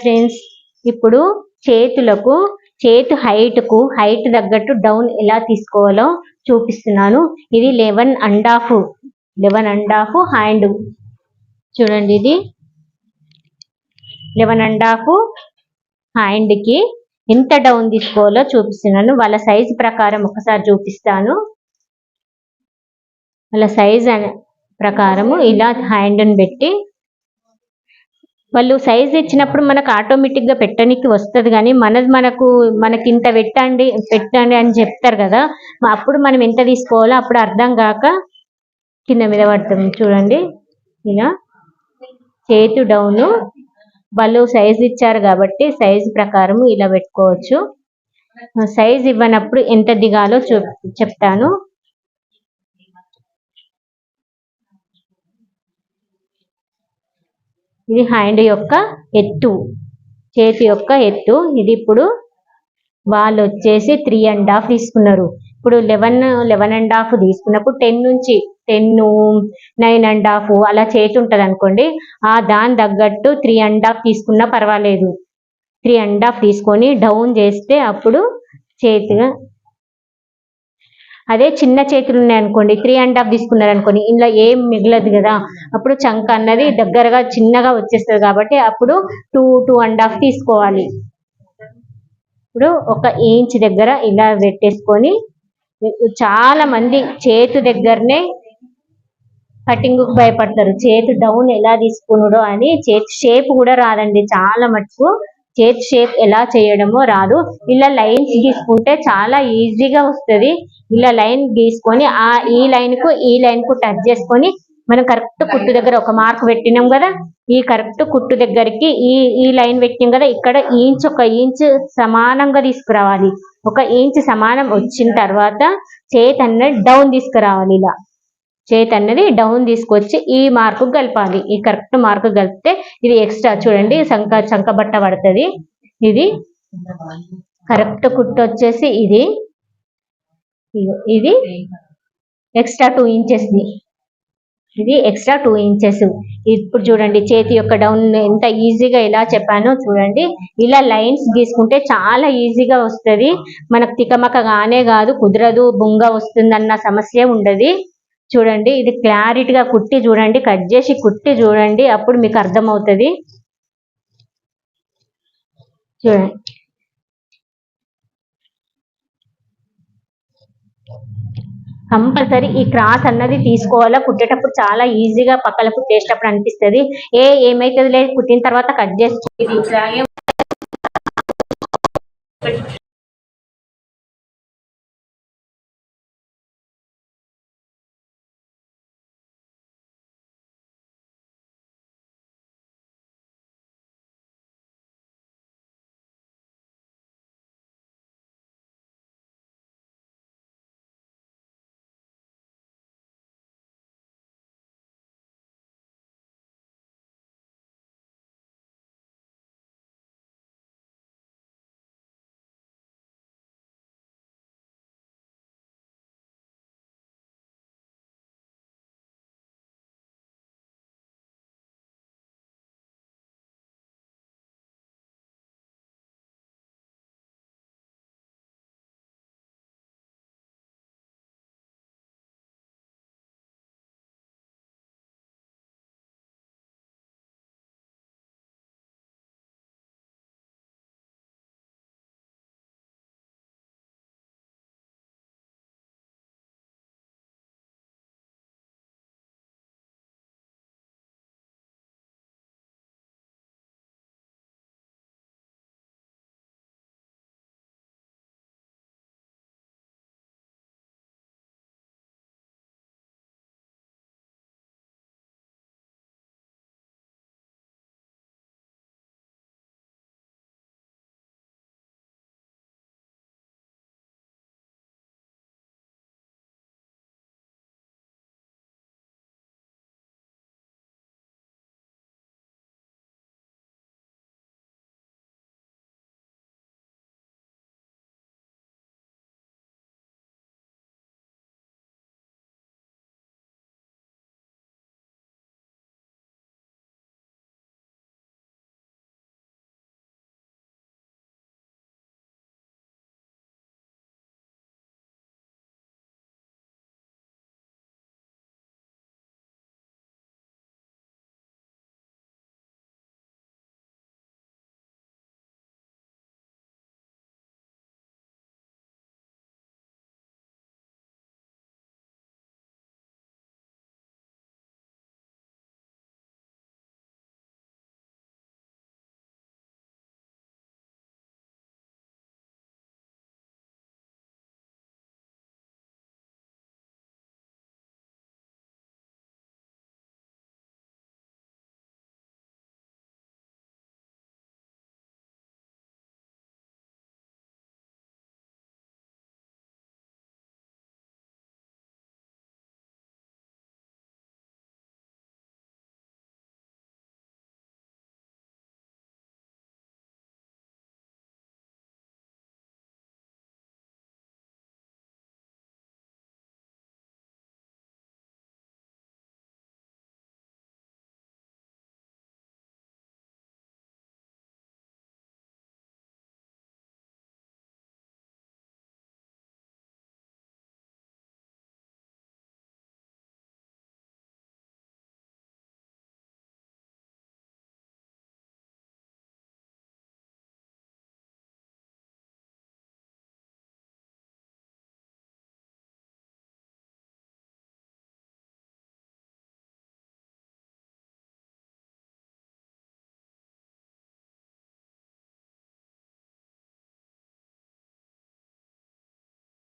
Friends ఇప్పుడు చేతులకు చేతు హైట్కు హైట్ తగ్గట్టు డౌన్ ఎలా తీసుకోవాలో చూపిస్తున్నాను. ఇది eleven and half eleven and half hand. చూడండి ఇది. లెవెన్ అండ్ హాఫ్ హ్యాండ్కి ఎంత డౌన్ తీసుకోవాలో చూపిస్తున్నాను. వాళ్ళ సైజ్ ప్రకారం ఒకసారి చూపిస్తాను. వాళ్ళ సైజ్ ప్రకారము ఇలా హ్యాండ్ని పెట్టి వాళ్ళు సైజ్ ఇచ్చినప్పుడు మనకు ఆటోమేటిక్గా పెట్టడానికి వస్తుంది కానీ మనది మనకు మనకి ఇంత పెట్టండి పెట్టండి అని చెప్తారు కదా. అప్పుడు మనం ఎంత తీసుకోవాలో అప్పుడు అర్థం కాక కింద మీద పడుతుంది. చూడండి. ఇలా చేతు డౌన్ వాళ్ళు సైజ్ ఇచ్చారు కాబట్టి సైజ్ ప్రకారం ఇలా పెట్టుకోవచ్చు. సైజ్ ఇవ్వనప్పుడు ఎంత దిగాలో చెప్తాను. ఇది హ్యాండ్ యొక్క ఎత్తు చేతి యొక్క ఎత్తు. ఇది ఇప్పుడు వాళ్ళు వచ్చేసి త్రీ అండ్ హాఫ్ తీసుకున్నారు. ఇప్పుడు లెవెన్ లెవెన్ అండ్ హాఫ్ తీసుకున్నప్పుడు టెన్ నుంచి టెన్ నైన్ అండ్ హాఫ్ అలా చేతి ఉంటుంది అనుకోండి. ఆ దాని తగ్గట్టు త్రీ అండ్ హాఫ్ తీసుకున్నా పర్వాలేదు. త్రీ అండ్ హాఫ్ తీసుకొని డౌన్ చేస్తే అప్పుడు చేతిగా అదే చిన్న చేతులు ఉన్నాయనుకోండి త్రీ అండ్ హాఫ్ తీసుకున్నారు అనుకోండి ఇందులో ఏం మిగలదు కదా. అప్పుడు చంక అన్నది దగ్గరగా చిన్నగా వచ్చేస్తుంది కాబట్టి అప్పుడు టూ టూ అండ్ హాఫ్ తీసుకోవాలి. ఇప్పుడు ఒక ఇంచ్ దగ్గర ఇలా పెట్టేసుకొని చాలా మంది చేతు దగ్గరనే కటింగ్ భయపడతారు. చేతి డౌన్ ఎలా తీసుకున్నాడో అని చేతి షేప్ కూడా రాదండి చాలా మటుకు. చేతి షేప్ ఎలా చేయడమో రాదు. ఇలా లైన్స్ గీసుకుంటే చాలా ఈజీగా వస్తుంది. ఇలా లైన్ గీసుకొని ఆ ఈ లైన్కు ఈ లైన్కు టచ్ చేసుకొని మనం కరెక్ట్ కుట్టు దగ్గర ఒక మార్క్ పెట్టినాం కదా ఈ కరెక్ట్ కుట్టు దగ్గరికి ఈ ఈ లైన్ పెట్టినాం కదా ఇక్కడ ఇంచ్ ఒక ఇంచ్ సమానంగా తీసుకురావాలి. ఒక ఇంచ్ సమానం వచ్చిన తర్వాత చేతి అన్నది డౌన్ తీసుకురావాలి ఇలా. చేతి అన్నది డౌన్ తీసుకొచ్చి ఈ మార్కు కలపాలి ఈ కరెక్ట్ మార్కు కలిపితే ఇది ఎక్స్ట్రా చూడండి సంక చంక బట్ట పడుతుంది. ఇది కరెక్ట్ కుట్టు వచ్చేసి ఇది. ఇది ఎక్స్ట్రా టూ ఇంచెస్ ఇది ఎక్స్ట్రా టూ ఇంచెస్ ఇప్పుడు చూడండి చేతి యొక్క డౌన్ ఎంత ఈజీగా ఎలా చెప్పానో చూడండి. ఇలా లైన్స్ గీసుకుంటే చాలా ఈజీగా వస్తుంది. మనకు తికమక కానే కాదు కుదరదు బుంగ వస్తుందన్న సమస్య ఉండదు. చూడండి ఇది క్లారిటీగా కుట్టి చూడండి కట్ చేసి కుట్టి చూడండి అప్పుడు మీకు అర్థమవుతుంది. చూడండి. కంపల్సరీ ఈ క్రాస్ అన్నది తీసుకోవాలా? కుట్టేటప్పుడు చాలా ఈజీగా పక్కల చేసేటప్పుడు అనిపిస్తుంది. ఏ ఏమైతుంది లేదు కుట్టిన తర్వాత కట్ చేసి ఇది ఇట్లాగే